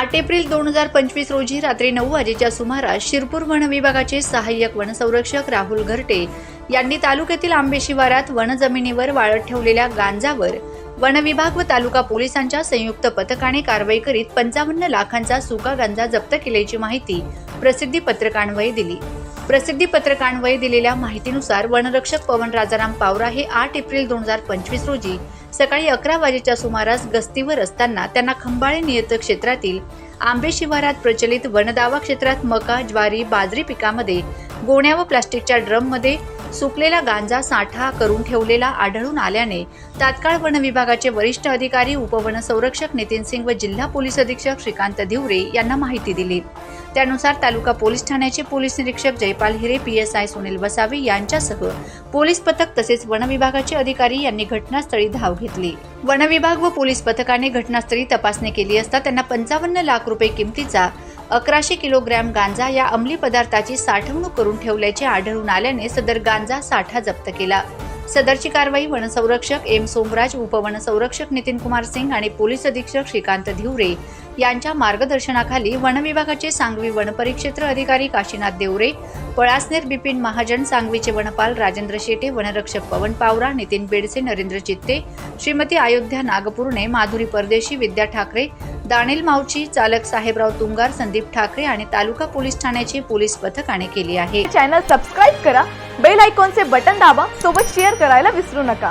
आठ एप्रिल दोन हजार पंचवीस रोजी रात्री नऊ वाजेच्या सुमारास शिरपूर वन विभागाचे सहाय्यक वनसंरक्षक राहुल घरटे यांनी तालुक्यातील आंबे शिवारात वनजमिनीवर वाळत ठेवलेल्या गांजावर वन विभाग व तालुका पोलिसांच्या संयुक्त पथकाने कारवाई करीत पंचावन्न लाखांचा सुका गांजा जप्त केल्याची माहिती प्रसिद्धी पत्रकान्वये दिली. प्रसिद्धी पत्रकान्वये दिलेल्या माहितीनुसार वनरक्षक पवन राजाराम पावरा हे आठ एप्रिल दोन हजार पंचवीस रोजी सकाळी अकरा वाजेच्या सुमारास गस्तीवर असताना त्यांना खंबाळे नियत क्षेत्रातील आंबे शिवारात प्रचलित वनदावा क्षेत्रात मका ज्वारी बाजरी पिकामध्ये गोण्या व प्लास्टिकच्या ड्रममध्ये सुकलेला गांजा साठा करून ठेवलेला आढळून आल्याने तात्काळ वन विभागाचे वरिष्ठ अधिकारी उपवन संरक्षक नितीन सिंग व जिल्हा पोलीस अधीक्षक श्रीकांत धिवरे यांना माहिती दिली. त्यानुसार तालुका पोलीस ठाण्याचे पोलीस निरीक्षक जयपाल हिरे पीएसआय सुनील वसावे यांच्यासह पोलीस पथक तसेच वनविभागाचे अधिकारी यांनी घटनास्थळी धाव घेतली. वनविभाग व पोलीस पथकाने घटनास्थळी तपासणी केली असता त्यांना पंचावन्न लाख रुपये किमतीचा अकराशे किलोग्रॅम गांजा या अंमली पदार्थाची साठवणूक करून ठेवल्याचे आढळून आल्याने सदर गांजा साठा जप्त केला. सदरची कारवाई वनसंरक्षक एम. सोमराज उपवनसंरक्षक नितीन कुमार सिंग आणि पोलीस अधीक्षक श्रीकांत धिवरे यांच्या मार्गदर्शनाखाली वन विभागाचे सांगवी वनपरिक्षेत्र अधिकारी काशीनाथ देवरे पळासनेर बिपिन महाजन सांगवीचे वनपाल राजेंद्र शेटे वनरक्षक पवन पावरा नितीन बेडसे नरेंद्र चित्ते श्रीमती अयोध्या नागपूरने माधुरी परदेशी विद्या ठाकरे दानिल मावची चालक साहेबराव तुंगार संदीप ठाकरे आणि तालुका पोलीस ठाण्याचे पोलीस पथकाने केली आहे. चॅनल सबस्क्राईब करा बेल आयकॉनचे बटन दाबा सोबत शेअर करायला विसरू नका.